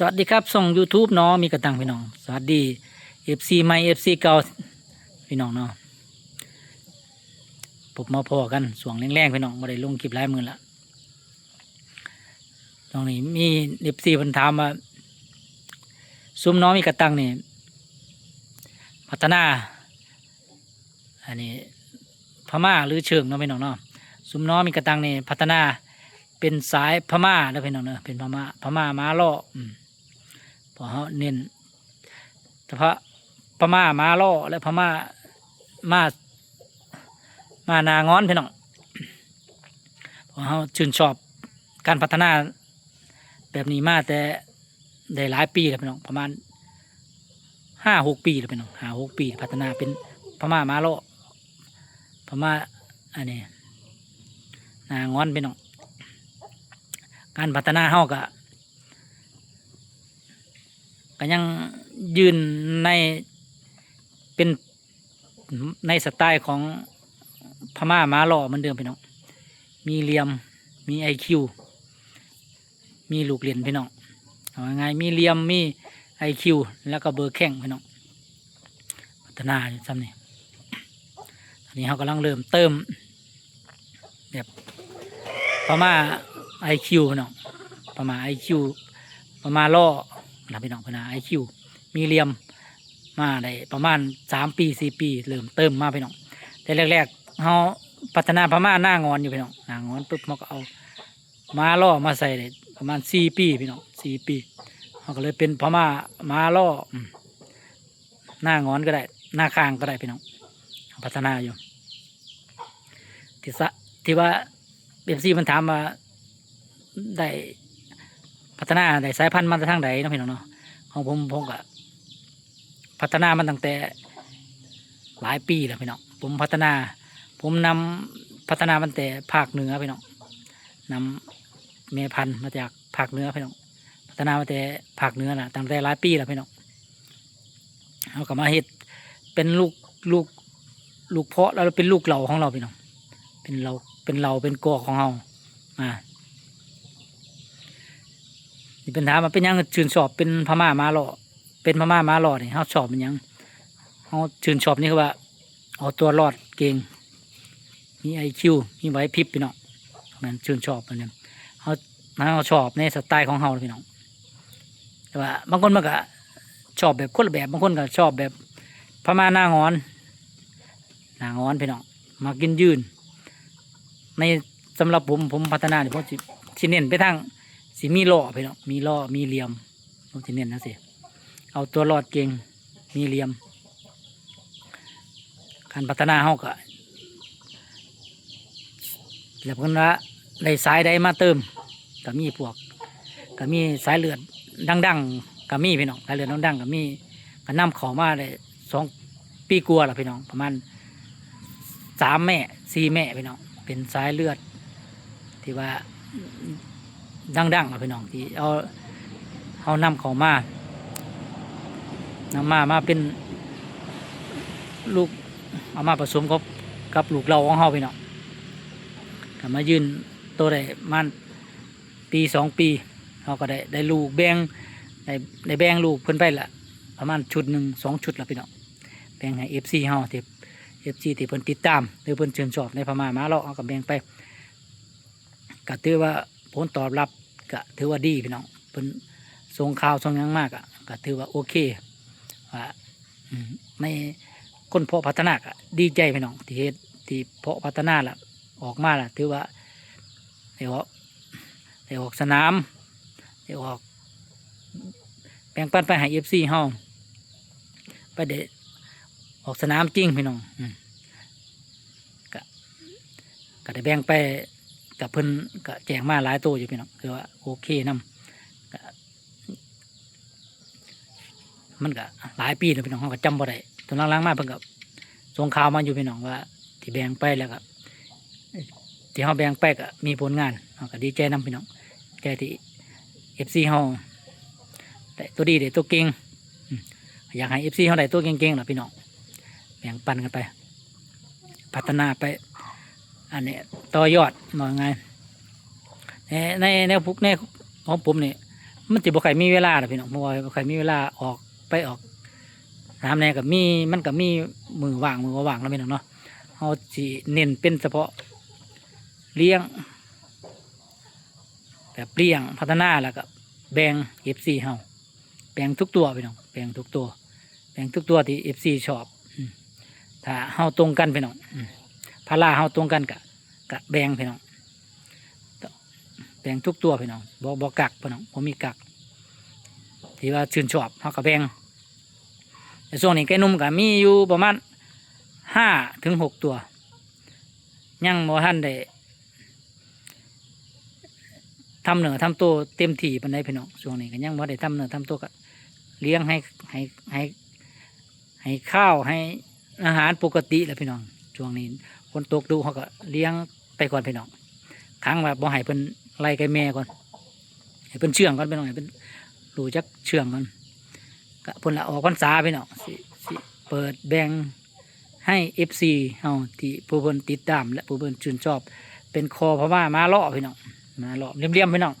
สวัสดีครับส่ง YouTube เนาะมีกระตังพี่น้อง สวัสดี FC ใหม่ FC เก่าพี่น้องเนาะผมมาพอกันสวงแรงๆพี่น้องมาได้ลงคลิปหลายมือละตรงนี้มี FC พิ่นถามาซุ้มน้องมีกระตังนี่พัฒนา อันนี้พม่าหรือเชิงเนาะพี่น้องเนาะซุ้มน้องมีกระตังนี่พัฒนาเป็นสายพม่าแล้วพี่น้องเนอะเป็นพม่าพม่าม้าล่ออืม พอเขาเน้นเฉพาะพม่ามาล่อและพม่ามามา นางอนพี่น้องเพอเขาชื่นชอบการพัฒนาแบบนี้มาแต่ได้หลายปีแล้วพี่น้องประมาณห้าหกปีแล้วพี่น้องห้าหกปี พัฒนาเป็นพม่ามาล่อพม่าอันนี้นางอนพี่น้องการพัฒนาเฮาก็ ก็ยังยืนในเป็นในสไตล์ของพม่าม้าหล่อเหมือนเดิมพี่น้อง มีเหลี่ยม มีไอคิว มีลูกเหรียญพี่น้องเอาง่ายๆมีเหลี่ยม มีไอคิว แล้วก็เบอร์แข้งพี่น้อง พัฒนาซ้ำนี่ตอนนี้เขากำลังเริ่มเติมแบบพม่าไอคิวพี่น้องประมาณไอคิวประมาณล่อ นะพี่น้องพนาไอคิวมีเหลี่ยมมาได้ประมาณสามปีสี่ปี เริ่มเติมมาพี่น้องแต่แรกๆเขาพัฒนาพม่าหน้างอนอยู่พี่น้องหน้างอนปุ๊บเขาก็เอามาล่อมาใส่ได้ประมาณสี่ปีพี่น้องสี่ปีเขาก็เลยเป็นพม่ามาล่อหน้างอนก็ได้ หน้าคางก็ได้พี่น้องพัฒนาอยู่ที่สะที่ว่าเบซีมันถามมาได้ พัฒนาได้สายพันธุ์มาจากทางใดเนาะพี่น้องเนาะของผมผมก็พัฒนามันตั้งแต่หลายปีแล้วพี่น้องผมพัฒนา ผมนำพัฒนามันแต่ภาคเหนือพี่น้องนำเมพันธุ์มาจากภาคเหนือพี่น้องพัฒนามาแต่ภาคเหนือน่ะตั้งแต่หลายปีแล้วพี่น้องเราก็มาเฮ็ดเป็นลูกลูกลูกเพาะแล้วเป็นลูกเหล่าของเราพี่น้องเป็นเราเป็นเราเป็นกอของเราอ่า นี่เป็นถามมาเป็นยังชื่นชอบเป็นพม่ามาหล่อเป็นพม่ามาหล่อนี่เขาชอบเป็นยังเขาชื่นชอบนี่คือว่า เอาตัวรอดเก่งมีไอคิวมีไหวพริบพี่น้องมันชื่นชอบมันเนี่ยเขาเขาชอบในสไตล์ของเขาพี่น้องแต่ว่าบางคนมันก็ชอบแบบคนละแบบบางคนก็ชอบแบบพม่าหน้างอนหน้างอนพี่น้องมากินยืนในสำหรับผมผมพัฒนาเนี่ยผมสิสิเน้นไปทาง สิมีล้อพี่น้องมีล้อมีเหลี่ยมต้องสิเน้นนะสิเอาตัวรอดเก่งมีเหลี่ยมการพัฒนาเฮาก็แล้วเพิ่นว่าได้สายใดมาเติมก็มีพวกก็มีสายเลือดดังๆก็มีพี่น้องสายเลือดดังๆก็มีก็นำเขอมาได้สองปีกลัวาและพี่น้องประมาณสามแม่สี่แม่พี่น้องเป็นสายเลือดที่ว่า ดังๆอะพี่น้องที่เอาเอานำเขามานำมามาเป็นลูกเอามาผสมกับกับลูกเราของเฮาพี่น้องก็มายืนโตได้มันปีสองปีเขาก็ได้ได้ลูกแบ่งได้ได้แบ่งลูกเพิ่นไปละประมาณชุดหนึ่งสองชุดละพี่น้องแบ่งให้เอฟซีเฮาที่เอฟซีที่เพิ่นติดตามหรือเพิ่นเชื่นชอบในพม่ามาเราเอากับแบ่งไปก็ถือว่าผลตอบรับ ก็ถือว่าดีพี่น้องเป็นส่งข่าวส่งยังมากอะก็ถือว่าโอเคว่าอืมในคนเพาะพัฒนาก็ดีใจพี่น้องที่เฮ็ดที่เพาะพัฒนาละออกมาละถือว่าเดี๋ยวเดี๋ยวออกสนามเดี๋ยวออกแบ่งปันไปให้เอฟซีเฮาไปเดออกสนามจริงพี่น้องก็ก็ได้แบ่งไป กับเพิ่นก็แจงมาหลายตัวอยู่พี่น้องคือว่าโอเคนำมันก็หลายปีแล้วพี่น้องเขาก็จำบ่ได้ตอนหลังๆมาเพิ่นก็ส่งข่าวมาอยู่พี่น้องว่า ที่แบ่งไปแล้วก็ที่เขาแบ่งไปก็มีผลงานเขาก็ดีใจนำพี่น้องใจที่เอฟซีเขาได้ตัวดีได้ตัวเก่งอยากให้เอฟซีเขาได้ตัวเก่งๆล่ะพี่น้องแบ่งปันกันไป พัฒนาไป อันนี้ต่อยอดหน่อยไงในในในพุกในของผมนี่มันจะบ่ค่มีเวลาหรอพี่น้องเพราะว่าบ่ค่มีเวลาออกไปออกน้ำแน่กับมีมันก็มีมือว่างมือว่างแล้วพี่น้องเนาะเฮาสิเน้นเป็นเฉพาะเลี้ยงแบบเลี้ยงพัฒนาแล้วก็แบ่ง FC เฮาแบ่งทุกตัวพี่น้องแบ่งทุกตัวแบ่งทุกตัวที่ FC ชอบอืมถ้าเฮาตรงกันพี่น้องอื พาราเฮาตรงกันกะกะแบ่งพี่น้องแบ่งทุกตัวพี่น้องบ่บ่กักพี่น้องบ่มีกักที่ว่าชื่นชอบเฮาก็แบ่งแต่ช่วงนี้ไก่นุ่มก็มีอยู่ประมาณห้าถึงหกตัว ยังบ่ทันได้ทำเหนือทำตัวเต็มที่ปานใดพี่น้องช่วงนี้ก็ยังบ่ได้ทำเหนือทำตัวก็เลี้ยงให้ให้ให้ให้ข้าวให้อาหารปกติแหละพี่น้องช่วงนี้ คนตกดูเขาก็เลี้ยงไปก่อนพี่น้องค้างแบบบ่ให้เพิ่นไล่ไก่แม่ก่อนให้เพิ่นเชื่องก่อนพี่น้องให้เพิ่นรู้จักเชื่องก่อนก็เพิ่นละออกพรรษาพี่น้องสิสิเปิดแบ่งให้ FC เฮาที่ผู้เพิ่นติดตามและผู้เพิ่นชื่นชอบ เป็นคอพม่ามาเลาะพี่น้องมาเลาะเรียมๆพี่น้อง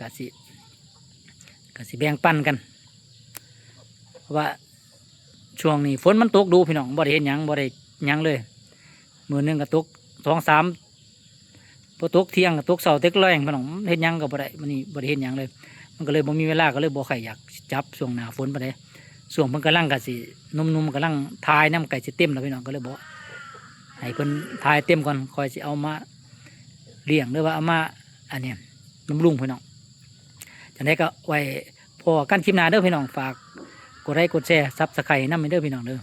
ก็สิก็สิแบ่งปันกันเพราะว่าช่วงนี้ฝนมันตกดูพี่น้องบ่ได้เห็นหยังบ่ได้หยังเลย มือหนึงก็ตกสองสามพอตกเที่ยงก็ตกเสาเต็กแรงพน้องเห็นยังก็บ่ได้มันนี่บ่ได้เห็นยังเลย มันก็เลยบ่มีเวลาก็เลยบ่ใครอยากจับช่วงหน้าฝนปานใดช่วงเพิ่นกำลังก็สินุ่มๆกำลังทายน้ำไก่สิเต็มแล้วพี่น้องก็เลยบอกให้เพิ่นทายเต็มก่อนคอยสิเอามาเลี้ยงหรือว่าเอามาอันนี้ยบำรุงพี่น้องจังไดก็ไว้พอกันคลิปหน้าเด้อพี่น้องฝากกดไลค์กดแชร์ซับสไครต์น้ำเด้อพี่น้องเด้อ